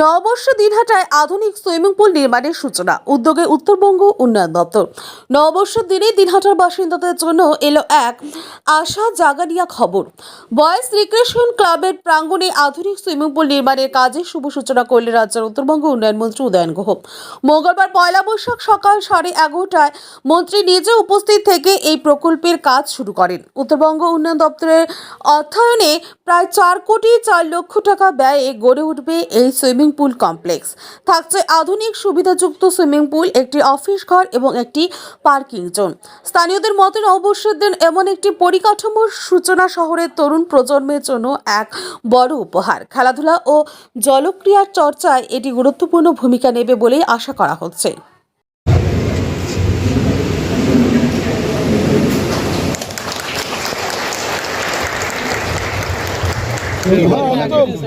নববর্ষ দিনহাটায় আধুনিক swimming pool নির্মাণের সূচনা, উদ্যোগে উত্তরবঙ্গ উন্নয়ন দপ্তর। নববর্ষের দিনে দিনহাটার বাসিন্দাদের জন্য এলো এক আশা জাগানিয়া খবর। বয়েজ রিক্রিয়েশন ক্লাবের প্রাঙ্গণে আধুনিক সুইমিং পুল নির্মাণের কাজে শুভ সূচনা করলেন রাজ্যের উত্তরবঙ্গ উন্নয়ন মন্ত্রী উদয়ন গুহ। মঙ্গলবার পয়লা বৈশাখ সকাল সাড়ে এগারোটায় মন্ত্রী নিজে উপস্থিত থেকে এই প্রকল্পের কাজ শুরু করেন। উত্তরবঙ্গ উন্নয়ন দপ্তরের অর্থায়নে প্রায় চার কোটি চার লক্ষ টাকা ব্যয়ে গড়ে উঠবে এই সুইমিং পুল কমপ্লেক্স। থাকছে আধুনিক সুবিধাযুক্ত সুইমিং পুল, একটি অফিস ঘর এবং একটি পার্কিং জোন। স্থানীয়দের মতে, নববর্ষের দিন এমন একটি পরিকাঠামোর সূচনা শহরের তরুণ প্রজন্মের জন্য এক বড় উপহার। খেলাধুলা ও জলক্রিয়ার চর্চায় এটি গুরুত্বপূর্ণ ভূমিকা নেবে বলেই আশা করা হচ্ছে।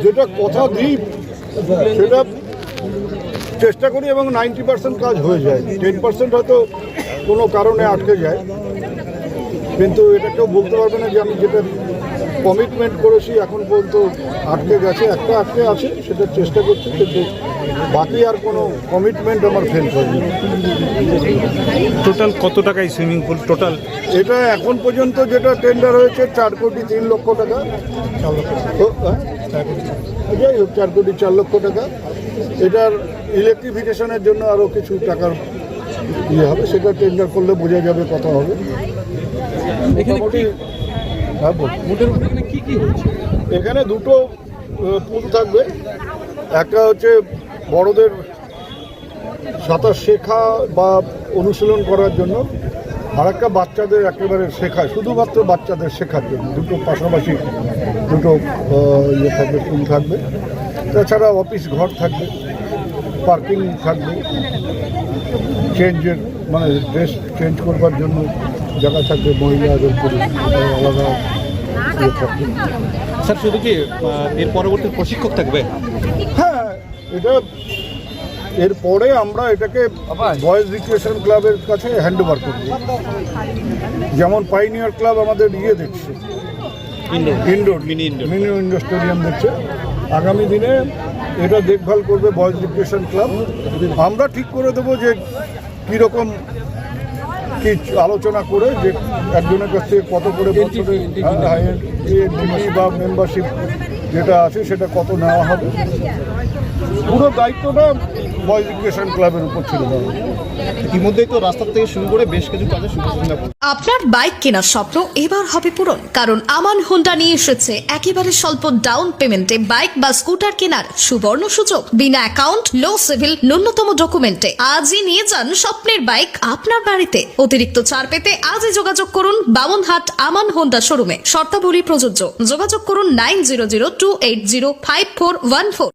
যেটা কথা দিই সেটা চেষ্টা করি এবং নাইনটি পার্সেন্ট কাজ হয়ে যায়। টেন পার্সেন্ট হয়তো কোনো কারণে আটকে যায়। কিন্তু এটা কেউ বলতে পারবে না যে আমি যেটা কমিটমেন্ট করেছি এখন পর্যন্ত আটকে গেছে। একটা আটকে আছে সেটা চেষ্টা করছি কিন্তু বাকি আর কোনো কমিটমেন্ট আমার ফেল করেনি টোটাল কত টাকায় সুইমিং পুল টোটাল এটা এখন পর্যন্ত যেটা টেন্ডার হয়েছে চার কোটি তিন লক্ষ টাকা। তো, হ্যাঁ? যাই হোক চার কোটি চার লক্ষ টাকা। এটার ইলেকট্রিফিকেশনের জন্য আরও কিছু টাকার ইয়ে হবে সেটা টেন্ডার করলে বোঝা যাবে কথা হবে। মোটামুটি হ্যাঁ। এখানে দুটো পুল থাকবে। একটা হচ্ছে বড়দের সাঁতার শেখা বা অনুশীলন করার জন্য আর একটা বাচ্চাদের একেবারে শেখা শুধুমাত্র বাচ্চাদের শেখার জন্য। দুটো পাশাপাশি দুটো ইয়ে থাকবে পুল থাকবে। তাছাড়া অফিস ঘর থাকবে পার্কিং থাকবে। চেঞ্জের মানে ড্রেস চেঞ্জ করবার জন্য জায়গা থাকবে মহিলাদের পুরুষ আলাদা স্যার শুধু কি এর পরবর্তী প্রশিক্ষক থাকবে? হ্যাঁ এটা এরপরে আমরা এটাকে বয়েজ রিক্রিয়েশন ক্লাবের কাছে হ্যান্ড ওভার করব। যেমন পাইনিয়ার ক্লাব আমাদের ইয়ে দেখছে। ইনডোর মিনি ইন্ডোর স্টেডিয়াম দেখছে। আগামী দিনে এটা দেখভাল করবে বয়েজ রিক্রিয়েশন ক্লাব। আমরা ঠিক করে দেবো যে কীরকম কি আলোচনা করে যে একজনের কাছ থেকে কত করে বছরে ডিগ্রি বা মেম্বারশিপ যেটা আছে সেটা কত নেওয়া হবে? পুরো দায়িত্বটা বয়েজ এডুকেশন ক্লাবের উপর ছিল। ইতিমধ্যেই তো রাস্তা থেকে শুরু করে বেশ কিছু কাজে শুভ সূচনা আপনার বাইক কেনার স্বপ্ন এবার হবে পূরণ কারণ আমান হোন্ডা নিয়ে এসেছে একেবারে স্বল্প ডাউন পেমেন্টে বাইক বা স্কুটার কেনার সুবর্ণ সুযোগ। বিনা অ্যাকাউন্ট লো সিভিল ন্যূনতম ডকুমেন্টে আজই নিয়ে যান স্বপ্নের বাইক আপনার বাড়িতে। অতিরিক্ত ছাড় পেতে আজই যোগাযোগ করুন বামনহাট আমান হোন্ডা শোরুমে শর্তাবলী প্রযোজ্য। যোগাযোগ করুন nine zero zero two eight zero five four one four